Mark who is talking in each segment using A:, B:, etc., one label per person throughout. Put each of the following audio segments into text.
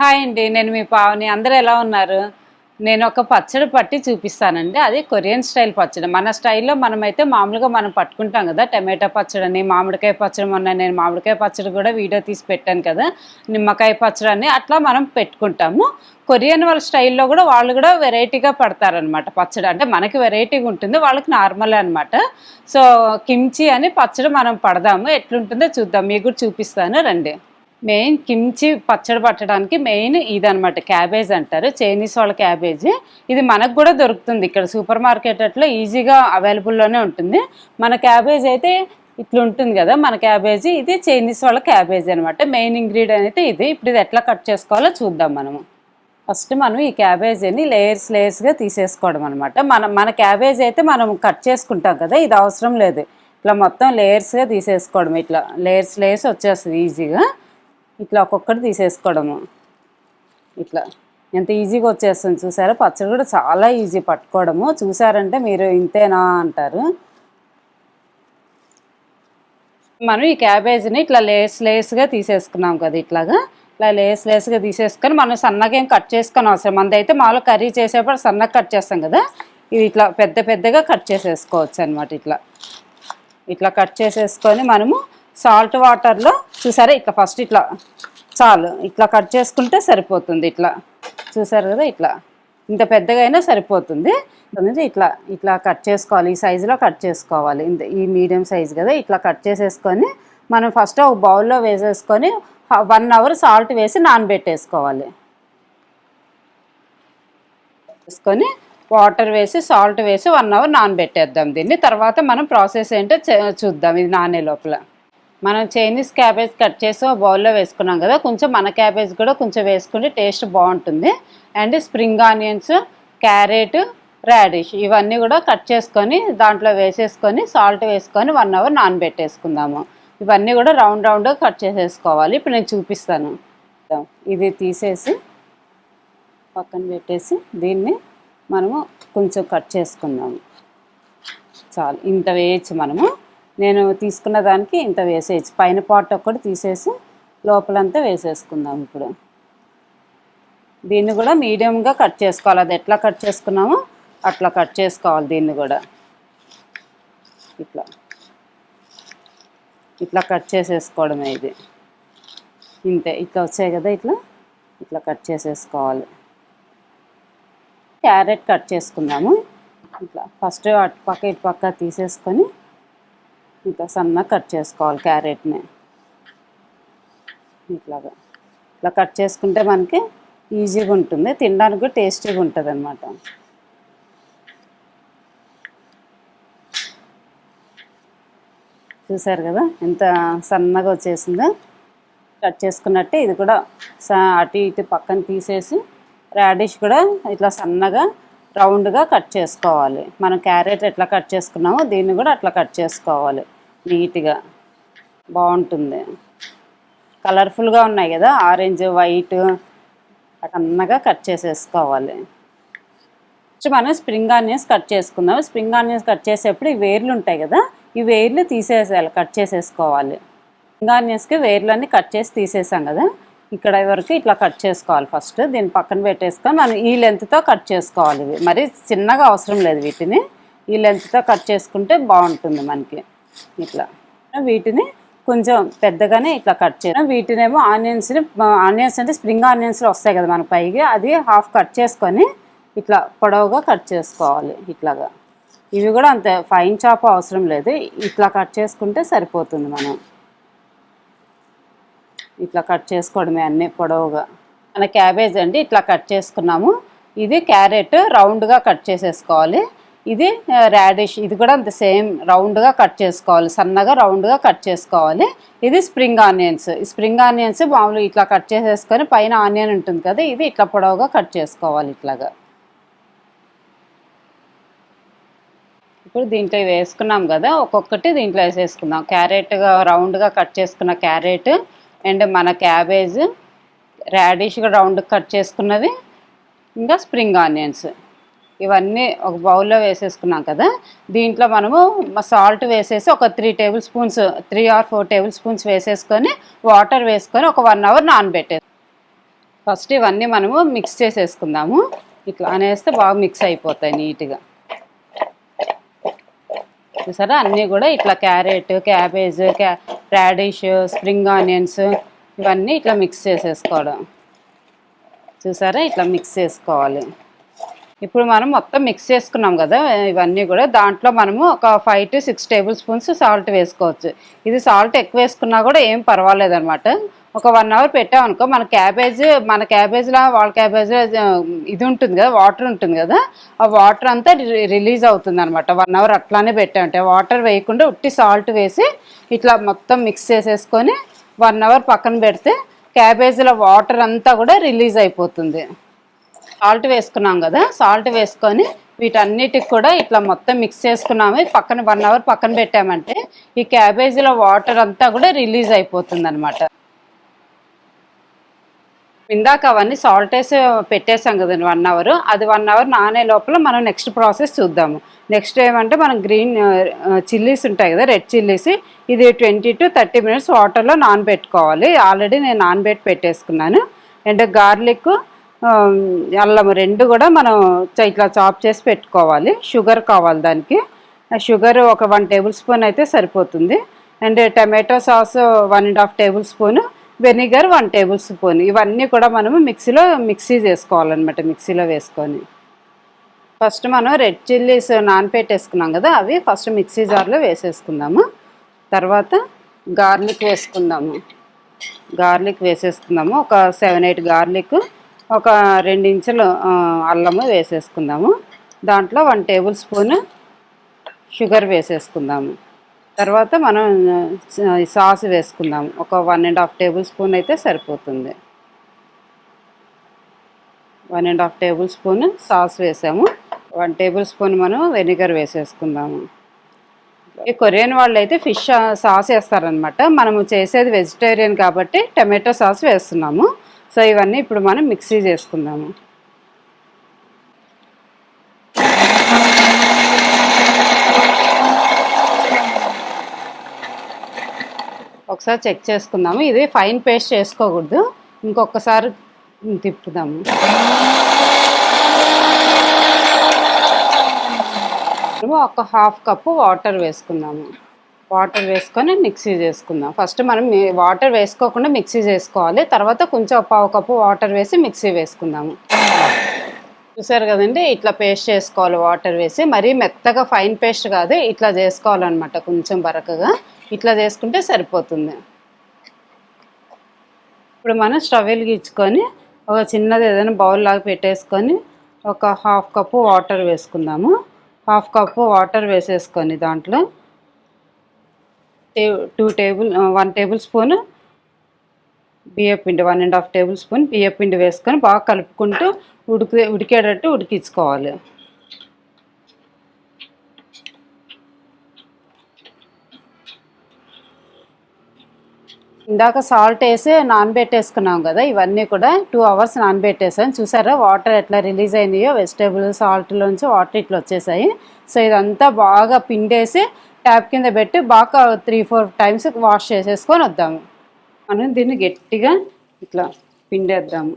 A: hi అండి నేను మీ పావని అందరు ఎలా ఉన్నారు నేను ఒక పచ్చడి పట్టి చూపిస్తానండి అది కొరియన్ స్టైల్ పచ్చడి మన స్టైల్లో మనమైతే మామూలుగా మనం పట్టుకుంటాం కదా టమాటా పచ్చడి అని మామిడికాయ పచ్చడి మొన్న నేను మామిడికాయ పచ్చడి కూడా వీడియో తీసి పెట్టాను కదా నిమ్మకాయ పచ్చడి అని అట్లా మనం పెట్టుకుంటాము కొరియన్ వాళ్ళ స్టైల్లో కూడా వాళ్ళు కూడా వెరైటీగా పడతారనమాట పచ్చడి అంటే మనకి వెరైటీగా ఉంటుంది వాళ్ళకి నార్మల్ అనమాట సో కిమ్చి అని పచ్చడి మనం పడదాము ఎట్లుంటుందో చూద్దాం మీకు కూడా చూపిస్తాను రండి మెయిన్ కిమ్చి పచ్చడి పట్టడానికి మెయిన్ ఇది అనమాట క్యాబేజ్ అంటారు చైనీస్ వాళ్ళ క్యాబేజ్ ఇది మనకు కూడా దొరుకుతుంది ఇక్కడ సూపర్ మార్కెట్లో ఈజీగా అవైలబుల్లోనే ఉంటుంది మన క్యాబేజ్ అయితే ఇట్లా ఉంటుంది కదా మన క్యాబేజీ ఇది చైనీస్ వాళ్ళ క్యాబేజ్ అనమాట మెయిన్ ఇంగ్రీడియంట్ అయితే ఇది ఇప్పుడు ఇది ఎట్లా కట్ చేసుకోవాలో చూద్దాం మనము ఫస్ట్ మనం ఈ క్యాబేజీని లేయర్స్ లేయర్స్గా తీసేసుకోవడం అనమాట మన మన క్యాబేజ్ అయితే మనం కట్ చేసుకుంటాం కదా ఇది అవసరం లేదు ఇట్లా మొత్తం లేయర్స్గా తీసేసుకోవడం ఇట్లా లేయర్స్ లేయర్స్ వచ్చేస్తుంది ఈజీగా ఇట్లా ఒక్కొక్కటి తీసేసుకోవడము ఇట్లా ఎంత ఈజీగా వచ్చేస్తుంది చూసారా పచ్చడి కూడా చాలా ఈజీ పట్టుకోవడము చూసారంటే మీరు ఇంతేనా అంటారు మనం ఈ క్యాబేజీని ఇట్లా లేస్ లేస్గా తీసేసుకున్నాం కదా ఇట్లాగా ఇట్లా లేస్ లేస్గా తీసేసుకొని మనం సన్నగా ఏం కట్ చేసుకొని అవసరం మనదైతే మాలో కర్రీ చేసేప్పుడు సన్నగా కట్ చేస్తాం కదా ఇది ఇట్లా పెద్ద పెద్దగా కట్ చేసేసుకోవచ్చు అనమాట ఇట్లా ఇట్లా కట్ చేసేసుకొని మనము సాల్ట్ వాటర్లో చూసారా ఇట్లా ఫస్ట్ ఇట్లా చాలు ఇట్లా కట్ చేసుకుంటే సరిపోతుంది ఇట్లా చూసారు కదా ఇట్లా ఇంత పెద్దగా అయినా సరిపోతుంది ఇట్లా ఇట్లా కట్ చేసుకోవాలి ఈ సైజులో కట్ చేసుకోవాలి ఇంత ఈ మీడియం సైజు కదా ఇట్లా కట్ చేసేసుకొని మనం ఫస్ట్ ఒక బౌల్లో వేసేసుకొని వన్ అవర్ సాల్ట్ వేసి నానబెట్టేసుకోవాలి వేసుకొని వాటర్ వేసి సాల్ట్ వేసి వన్ అవర్ నానబెట్టేద్దాం దీన్ని తర్వాత మనం ప్రాసెస్ ఏంటో చూద్దాం ఇది నానే లోపల మనం చైనీస్ క్యాబేజ్ కట్ చేసి ఒక బౌల్లో వేసుకున్నాం కదా కొంచెం మన క్యాబేజ్ కూడా కొంచెం వేసుకుంటే టేస్ట్ బాగుంటుంది and spring onions carrot radish ఇవన్నీ కూడా కట్ చేసుకొని దాంట్లో వేసేసుకొని సాల్ట్ వేసుకొని వన్ అవర్ నానబెట్టేసుకుందాము ఇవన్నీ కూడా రౌండ్ రౌండ్గా కట్ చేసేసుకోవాలి ఇప్పుడు నేను చూపిస్తాను ఇది తీసేసి పక్కన పెట్టేసి దీన్ని మనము కొంచెం కట్ చేసుకుందాము చాలు ఇంత వేయచ్చు మనము నేను తీసుకున్న దానికి ఇంత వేసేయచ్చు పైన పాట్ ఒక్కటి తీసేసి లోపలంతా వేసేసుకుందాం ఇప్పుడు దీన్ని కూడా మీడియంగా కట్ చేసుకోవాలి అది ఎట్లా కట్ చేసుకున్నామో అట్లా కట్ చేసుకోవాలి దీన్ని కూడా ఇట్లా ఇట్లా కట్ చేసేసుకోవడమే ఇది ఇంతే ఇట్లా వచ్చాయి కదా ఇట్లా ఇట్లా కట్ చేసేసుకోవాలి క్యారెట్ కట్ చేసుకుందాము ఇట్లా ఫస్ట్ అటు పక్క ఇటు పక్క తీసేసుకొని ఇంకా సన్న కట్ చేసుకోవాలి క్యారెట్ని ఇట్లాగా ఇట్లా కట్ చేసుకుంటే మనకి ఈజీగా ఉంటుంది తినడానికి టేస్టీగా ఉంటుంది అన్నమాట చూసారు కదా ఎంత సన్నగా వచ్చేసిందో కట్ చేసుకున్నట్టే ఇది కూడా అటు ఇటు పక్కన తీసేసి రాడిష్ కూడా ఇట్లా సన్నగా రౌండ్గా కట్ చేసుకోవాలి మనం క్యారెట్ ఎట్లా కట్ చేసుకున్నామో దీన్ని కూడా అట్లా కట్ చేసుకోవాలి నీట్గా బాగుంటుంది కలర్ఫుల్గా ఉన్నాయి కదా ఆరెంజ్ వైట్ అన్నగా కట్ చేసేసుకోవాలి మనం స్ప్రింగ్ ఆనియన్స్ కట్ చేసుకుందాం స్ప్రింగ్ ఆనియన్స్ కట్ చేసేప్పుడు ఈ వేర్లు ఉంటాయి కదా ఈ వేర్లు తీసేసేయాలి కట్ చేసేసుకోవాలి స్ప్రింగ్ ఆనియన్స్కి వేర్లన్నీ కట్ చేసి తీసేసాం కదా ఇక్కడ వరకు ఇట్లా కట్ చేసుకోవాలి ఫస్ట్ దీన్ని పక్కన పెట్టేసుకొని మనం ఈ లెంత్తో కట్ చేసుకోవాలి ఇవి మరి చిన్నగా అవసరం లేదు వీటిని ఈ లెంత్తో కట్ చేసుకుంటే బాగుంటుంది మనకి ఇట్లా వీటిని కొంచెం పెద్దగానే ఇట్లా కట్ చేయడం వీటినేమో ఆనియన్స్ని ఆనియన్స్ అంటే స్ప్రింగ్ ఆనియన్స్ వస్తాయి కదా మనకు పైకి అది హాఫ్ కట్ చేసుకొని ఇట్లా పొడవుగా కట్ చేసుకోవాలి ఇట్లాగా ఇవి కూడా అంత ఫైన్ చాప్ అవసరం లేదు ఇట్లా కట్ చేసుకుంటే సరిపోతుంది మనం ఇట్లా కట్ చేసుకోవడమే అన్నీ పొడవుగా మన క్యాబేజ్ అండి ఇట్లా కట్ చేసుకున్నాము ఇది క్యారెట్ రౌండ్గా కట్ చేసేసుకోవాలి ఇది రాడిష్ ఇది కూడా అంత సేమ్ రౌండ్గా కట్ చేసుకోవాలి సన్నగా రౌండ్గా కట్ చేసుకోవాలి ఇది స్ప్రింగ్ ఆనియన్స్ స్ప్రింగ్ ఆనియన్స్ మామూలు ఇట్లా కట్ చేసేసుకొని పైన ఆనియన్ ఉంటుంది కదా ఇది ఇట్లా పొడవుగా కట్ చేసుకోవాలి ఇట్లాగా ఇప్పుడు దీంట్లో వేసుకున్నాం కదా ఒక్కొక్కటి దీంట్లో వేసేసుకుందాం క్యారెట్గా రౌండ్గా కట్ చేసుకున్న క్యారెట్ అండ్ మన క్యాబేజ్ రాడిష్గా రౌండ్ కట్ చేసుకున్నది ఇంకా స్ప్రింగ్ ఆనియన్స్ ఇవన్నీ ఒక బౌల్లో వేసేసుకున్నాం కదా దీంట్లో మనము సాల్ట్ వేసేసి ఒక three tablespoons three or four tablespoons వేసేసుకొని వాటర్ వేసుకొని ఒక వన్ అవర్ నానబెట్టే ఫస్ట్ ఇవన్నీ మనము మిక్స్ చేసేసుకుందాము ఇట్లా అనేస్తే బాగా మిక్స్ అయిపోతాయి నీట్గా చూసారా అన్నీ కూడా ఇట్లా క్యారెట్ క్యాబేజ్ క్యా రాడిష్ స్ప్రింగ్ ఆనియన్స్ ఇవన్నీ ఇట్లా మిక్స్ చేసేసుకోవడం చూసారా ఇట్లా మిక్స్ చేసుకోవాలి ఇప్పుడు మనం మొత్తం మిక్స్ చేసుకున్నాం కదా ఇవన్నీ కూడా దాంట్లో మనము ఒక five to six tablespoons salt వేసుకోవచ్చు ఇది సాల్ట్ ఎక్కువ వేసుకున్నా కూడా ఏం పర్వాలేదన్నమాట ఒక వన్ అవర్ పెట్టామనుకో మన క్యాబేజ్ మన క్యాబేజ్లో వాళ్ళ క్యాబేజ్లో ఇది ఉంటుంది కదా వాటర్ ఉంటుంది కదా ఆ వాటర్ అంతా రిలీజ్ అవుతుంది అనమాట వన్ అవర్ అట్లానే పెట్టామంటే వాటర్ వేయకుండా ఉట్టి సాల్ట్ వేసి ఇట్లా మొత్తం మిక్స్ చేసేసుకొని వన్ అవర్ పక్కన పెడితే క్యాబేజీల వాటర్ అంతా కూడా రిలీజ్ అయిపోతుంది సాల్ట్ వేసుకున్నాం కదా సాల్ట్ వేసుకొని వీటన్నిటికి కూడా ఇట్లా మొత్తం మిక్స్ చేసుకున్నాము పక్కన వన్ అవర్ పక్కన పెట్టామంటే ఈ క్యాబేజీలో వాటర్ అంతా కూడా రిలీజ్ అయిపోతుంది అనమాట ఇందాక అవన్నీ సాల్ట్ వేసి పెట్టేసాం కదండి వన్ అవర్ అది వన్ అవర్ నానే లోపల మనం నెక్స్ట్ ప్రాసెస్ చూద్దాము నెక్స్ట్ ఏమంటే మనం గ్రీన్ చిల్లీస్ ఉంటాయి కదా రెడ్ చిల్లీస్ ఇది ట్వంటీ టు థర్టీ మినిట్స్ వాటర్లో నానబెట్టుకోవాలి ఆల్రెడీ నేను నానబెట్టి పెట్టేసుకున్నాను అండ్ గార్లిక్ అల్లం రెండు కూడా మనం ఇట్లా చాప్ చేసి పెట్టుకోవాలి షుగర్ కావాలి దానికి షుగర్ ఒక వన్ టేబుల్ స్పూన్ అయితే సరిపోతుంది and tomato sauce one and half tablespoon vinegar one tablespoon ఇవన్నీ కూడా మనము మిక్సీలో మిక్సీ చేసుకోవాలన్నమాట మిక్సీలో వేసుకొని ఫస్ట్ మనం రెడ్ చిల్లీస్ నానపెట్టేసుకున్నాం కదా అవి ఫస్ట్ మిక్సీ జార్లో వేసేసుకుందాము తర్వాత గార్లిక్ వేసుకుందాము గార్లిక్ వేసేసుకుందాము ఒక సెవెన్ ఎయిట్ గార్లిక్ ఒక రెండు ఇంచులు అల్లము వేసేసుకుందాము దాంట్లో వన్ టేబుల్ స్పూన్ షుగర్ వేసేసుకుందాము తర్వాత మనం సాస్ వేసుకుందాం ఒక one and half tablespoon అయితే సరిపోతుంది one and half tablespoon sauce వేసాము వన్ టేబుల్ స్పూన్ మనం వెనిగర్ వేసేసుకుందాము ఈ కొరియన్ వాళ్ళు అయితే ఫిష్ సాస్ వేస్తారనమాట మనము చేసేది వెజిటేరియన్ కాబట్టి టమాటో సాస్ వేస్తున్నాము సో ఇవన్నీ ఇప్పుడు మనం మిక్సీ చేసుకుందాము ఒకసారి చెక్ చేసుకుందాము ఇది ఫైన్ పేస్ట్ చేసుకోకూడదు ఇంకొకసారి తిప్పుదాము ఒక హాఫ్ కప్పు వాటర్ వేసుకుందాము వాటర్ వేసుకొని మిక్సీ చేసుకుందాం ఫస్ట్ మనం వాటర్ వేసుకోకుండా మిక్సీ చేసుకోవాలి తర్వాత కొంచెం పావు కప్పు వాటర్ వేసి మిక్సీ వేసుకుందాము చూసారు కదండి ఇట్లా పేస్ట్ చేసుకోవాలి వాటర్ వేసి మరీ మెత్తగా ఫైన్ పేస్ట్ కాదు ఇట్లా చేసుకోవాలన్నమాట కొంచెం బరకగా ఇట్లా చేసుకుంటే సరిపోతుంది ఇప్పుడు మనం స్టవ్ వెలిగించుకొని ఒక చిన్నది ఏదైనా బౌల్ లాగా పెట్టేసుకొని ఒక హాఫ్ కప్పు వాటర్ వేసుకుందాము హాఫ్ కప్పు వాటర్ వేసేసుకొని దాంట్లో టే two table one tablespoon బియ్యపిండి one and half tablespoon బియ్యపిండి వేసుకొని బాగా కలుపుకుంటూ ఉడికి ఉడికేటట్టు ఉడికించుకోవాలి ఇందాక సాల్ట్ వేసి నానబెట్టేసుకున్నాం కదా ఇవన్నీ కూడా టూ అవర్స్ నానబెట్టేసాను చూసారా వాటర్ ఎట్లా రిలీజ్ అయినాయో వెజిటేబుల్ సాల్ట్లోంచి వాటర్ ఇట్లా వచ్చేసాయి సో ఇదంతా బాగా పిండేసి ట్యాప్ కింద పెట్టి బాగా త్రీ ఫోర్ టైమ్స్ వాష్ చేసేసుకొని వద్దాము మనం దీన్ని గట్టిగా ఇట్లా పిండేద్దాము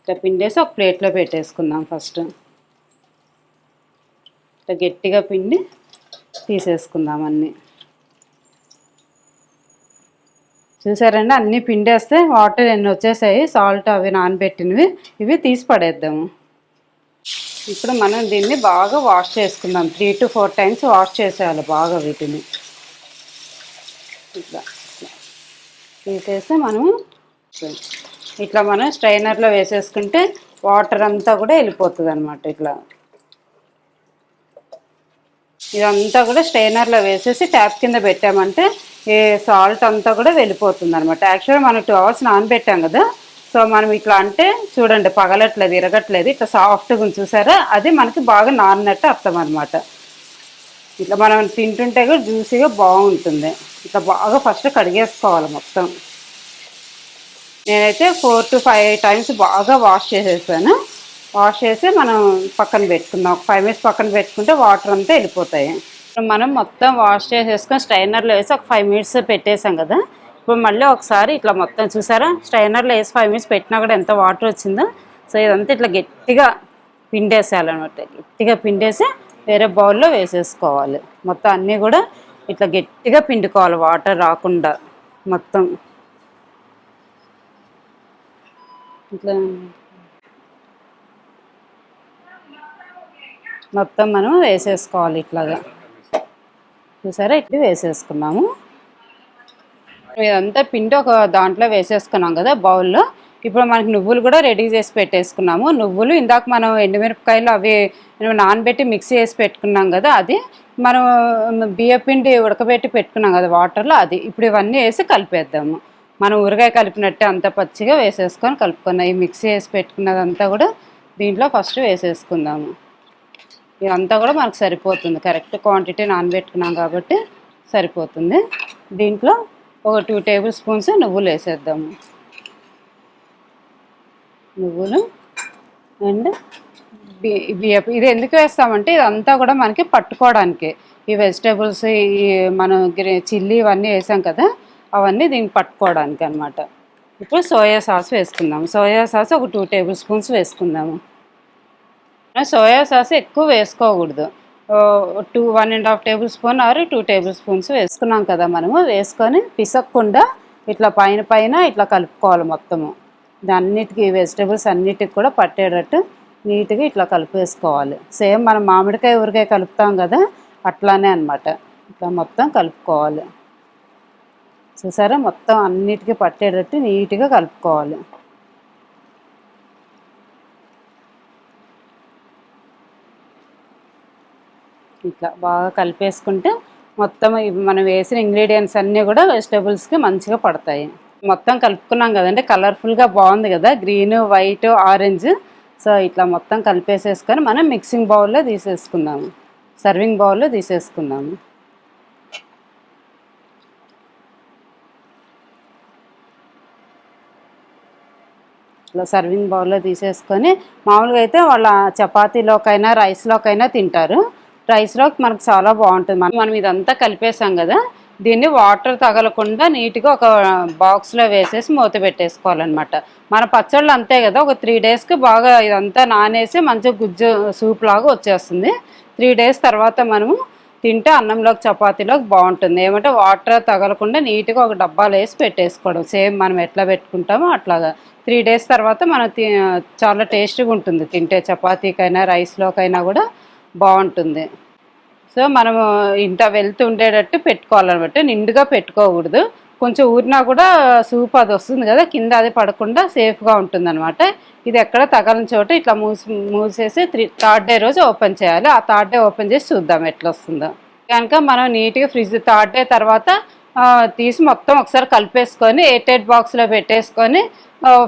A: ఇట్లా పిండేసి ఒక ప్లేట్లో పెట్టేసుకుందాం ఫస్ట్ ఇట్లా గట్టిగా పిండి తీసేసుకుందాం అన్నీ చూసారండి అన్నీ పిండేస్తే వాటర్ ఎన్ని వచ్చేసాయి సాల్ట్ అవి నానబెట్టినవి ఇవి తీసి పడేద్దాము ఇప్పుడు మనం దీన్ని బాగా వాష్ చేసుకుందాం three to four times wash చేసేయాలి బాగా వీటిని ఇట్లా తీసేస్తే మనము ఇట్లా మనం స్ట్రైనర్లో వేసేసుకుంటే వాటర్ అంతా కూడా వెళ్ళిపోతుంది అనమాట ఇట్లా ఇదంతా కూడా స్ట్రైనర్లో వేసేసి ట్యాప్ కింద పెట్టామంటే సాల్ట్ అంతా కూడా వెళ్ళిపోతుంది అనమాట యాక్చువల్గా మనం టూ అవర్స్ నానబెట్టాం కదా సో మనం ఇట్లా అంటే చూడండి పగలట్లేదు ఇరగట్లేదు ఇట్లా సాఫ్ట్గా చూసారా అది మనకి బాగా నానినట్టు అర్థం అనమాట ఇట్లా మనం తింటుంటే కూడా జ్యూసీగా బాగుంటుంది ఇట్లా బాగా ఫస్ట్ కడిగేసుకోవాలి మొత్తం నేనైతే ఫోర్ టు ఫైవ్ టైమ్స్ బాగా వాష్ చేసేసాను వాష్ చేసి మనం పక్కన పెట్టుకుందాం ఒక ఫైవ్ మినిట్స్ పక్కన పెట్టుకుంటే వాటర్ అంతా వెళ్ళిపోతాయి ఇప్పుడు మనం మొత్తం వాష్ చేసేసుకొని స్ట్రైనర్లో వేసి ఒక ఫైవ్ మినిట్స్ పెట్టేసాం కదా ఇప్పుడు మళ్ళీ ఒకసారి ఇట్లా మొత్తం చూసారా స్ట్రైనర్లో వేసి ఫైవ్ మినిట్స్ పెట్టినా కూడా ఎంత వాటర్ వచ్చిందో సో ఇదంతా ఇట్లా గట్టిగా పిండేసేయాలన్నమాట గట్టిగా పిండేసి వేరే బౌల్లో వేసేసుకోవాలి మొత్తం అన్నీ కూడా ఇట్లా గట్టిగా పిండుకోవాలి వాటర్ రాకుండా మొత్తం ఇట్లా మొత్తం మనం వేసేసుకోవాలి ఇట్లాగా చూసారా ఇట్లా వేసేసుకున్నాము ఇదంతా పిండి ఒక దాంట్లో వేసేసుకున్నాం కదా బౌల్లో ఇప్పుడు మనకి నువ్వులు కూడా రెడీ చేసి పెట్టేసుకున్నాము నువ్వులు ఇందాక మనం ఎండుమిరపకాయలు అవి నానబెట్టి మిక్సీ చేసి పెట్టుకున్నాం కదా అది మనం పిండి ఉడకబెట్టి పెట్టుకున్నాం కదా వాటర్లో అది ఇప్పుడు ఇవన్నీ వేసి కలిపేద్దాము మనం ఊరగాయ కలిపినట్టే అంత పచ్చిగా వేసేసుకొని కలుపుకున్నాం ఈ మిక్సీ వేసి పెట్టుకున్నదంతా కూడా దీంట్లో ఫస్ట్ వేసేసుకుందాము ఇదంతా కూడా మనకు సరిపోతుంది కరెక్ట్ క్వాంటిటీ నానబెట్టుకున్నాం కాబట్టి సరిపోతుంది దీంట్లో ఒక టూ టేబుల్ స్పూన్స్ నువ్వులు వేసేద్దాము నువ్వులు అండ్ బియ్యపు ఇది ఎందుకు వేస్తామంటే ఇదంతా కూడా మనకి పట్టుకోవడానికి ఈ వెజిటేబుల్స్ ఈ మనం చిల్లీ ఇవన్నీ వేసాం కదా అవన్నీ దీనికి పట్టుకోవడానికి అనమాట ఇప్పుడు సోయా సాస్ వేసుకుందాము సోయా సాస్ ఒక టూ టేబుల్ స్పూన్స్ వేసుకుందాము సోయా సాస్ ఎక్కువ వేసుకోకూడదు two one and half tablespoon ఆరు టూ టేబుల్ స్పూన్స్ వేసుకున్నాం కదా మనము వేసుకొని పిసక్కుండా ఇట్లా పైన పైన ఇట్లా కలుపుకోవాలి మొత్తము అన్నిటికీ వెజిటేబుల్స్ అన్నిటికి కూడా పట్టేటట్టు నీట్గా ఇట్లా కలిపేసుకోవాలి సేమ్ మనం మామిడికాయ ఊరికాయ కలుపుతాం కదా అట్లానే అనమాట ఇట్లా మొత్తం కలుపుకోవాలి చూసారా మొత్తం అన్నిటికీ పట్టేటట్టు నీట్గా కలుపుకోవాలి ఇట్లా బాగా కలిపేసుకుంటే మొత్తం మనం వేసిన ఇంగ్రీడియంట్స్ అన్నీ కూడా వెజిటబుల్స్కి మంచిగా పడతాయి మొత్తం కలుపుకున్నాం కదండి కలర్ఫుల్గా బాగుంది కదా గ్రీన్ వైట్ ఆరెంజ్ సో ఇట్లా మొత్తం కలిపేసేసుకొని మనం మిక్సింగ్ బౌల్లో తీసేసుకుందాము సర్వింగ్ బౌల్లో తీసేసుకుందాము ఇట్లా సర్వింగ్ బౌల్లో తీసేసుకొని మామూలుగా అయితే వాళ్ళ చపాతీలోకైనా రైస్లోకైనా తింటారు రైస్లోకి మనకు చాలా బాగుంటుంది మనం మనం ఇదంతా కలిపేసాం కదా దీన్ని వాటర్ తగలకుండా నీట్గా ఒక బాక్స్లో వేసేసి మూత పెట్టేసుకోవాలన్నమాట మన పచ్చళ్ళు అంతే కదా ఒక త్రీ డేస్కి బాగా ఇదంతా నానేసి మంచిగా గుజ్జు సూప్ లాగా వచ్చేస్తుంది త్రీ డేస్ తర్వాత మనము తింటే అన్నంలోకి చపాతీలోకి బాగుంటుంది ఏమంటే వాటర్ తగలకుండా నీట్గా ఒక డబ్బాలు వేసి పెట్టేసుకోవడం సేమ్ మనం ఎట్లా పెట్టుకుంటామో అట్లాగా త్రీ డేస్ తర్వాత మనం చాలా టేస్ట్గా ఉంటుంది తింటే చపాతీకైనా రైస్లోకైనా కూడా బాగుంటుంది సో మనము ఇంత వెళ్తూ ఉండేటట్టు పెట్టుకోవాలన్నమాట నిండుగా పెట్టుకోకూడదు కొంచెం ఊరినా కూడా సూప్ అది వస్తుంది కదా కింద అది పడకుండా సేఫ్గా అనమాట ఇది ఎక్కడ తగలని చోట ఇట్లా మూసి మూసేసి త్రీ థర్డ్ డే రోజు ఓపెన్ చేయాలి ఆ థర్డ్ డే ఓపెన్ చేసి చూద్దాం ఎట్లా వస్తుందో కనుక మనం నీట్గా ఫ్రిడ్జ్ థర్డ్ డే తర్వాత తీసి మొత్తం ఒకసారి కలిపేసుకొని ఎయిట్ బాక్స్లో పెట్టేసుకొని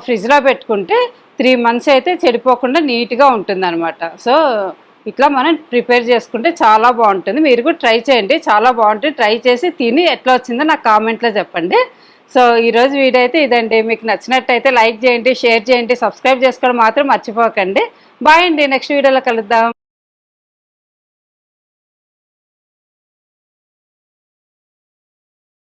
A: ఫ్రిడ్జ్లో పెట్టుకుంటే త్రీ మంత్స్ అయితే చెడిపోకుండా నీట్గా ఉంటుంది సో ఇట్లా మనం ప్రిపేర్ చేసుకుంటే చాలా బాగుంటుంది మీరు కూడా ట్రై చేయండి చాలా బాగుంటుంది ట్రై చేసి తిని ఎట్లా వచ్చిందో నాకు కామెంట్లో చెప్పండి సో ఈరోజు వీడియో అయితే ఇదండి మీకు నచ్చినట్టయితే లైక్ చేయండి షేర్ చేయండి సబ్స్క్రైబ్ చేసుకోవడం మాత్రం మర్చిపోకండి బాయ్ అండి నెక్స్ట్ వీడియోలో కలుద్దాం